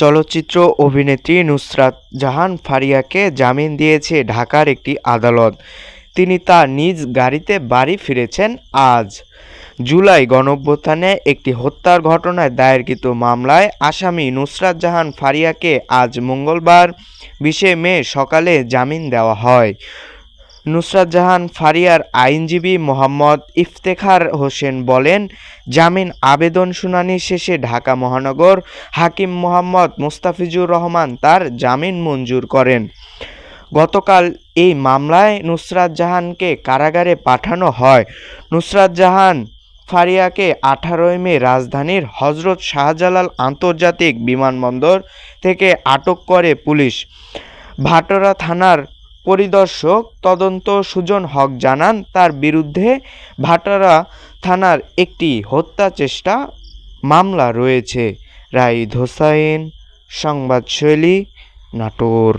চলচ্চিত্র অভিনেত্রী নুসরাত জাহান ফারিয়াকে জামিন দিয়েছে ঢাকার একটি আদালত। তিনি তার নিজ গাড়িতে বাড়ি ফিরেছেন আজ। জুলাই গণঅভ্যুত্থানে একটি হত্যার ঘটনায় দায়েরকৃত মামলায় আসামি নুসরাত জাহান ফারিয়াকে আজ মঙ্গলবার, বিশে মে সকালে জামিন দেওয়া হয়। নুসরাত জাহান ফারিয়ার আইনজীবী মোহাম্মদ ইফতেখার হোসেন বলেন, জামিন আবেদন শুনানি শেষে ঢাকা মহানগর হাকিম মোহাম্মদ মোস্তাফিজুর রহমান তার জামিন মঞ্জুর করেন। গতকাল এই মামলায় নুসরাত জাহানকে কারাগারে পাঠানো হয়। নুসরাত জাহান ফারিয়াকে আঠারোই মে রাজধানীর হজরত শাহজালাল আন্তর্জাতিক বিমানবন্দর থেকে আটক করে পুলিশ। ভাটোরা থানার পরিদর্শক তদন্ত সুজন হক জানান, তার বিরুদ্ধে ভাটারা থানার একটি হত্যা চেষ্টা মামলা রয়েছে। রাইদ হোসাইন সংবাদশৈলী নাটোর।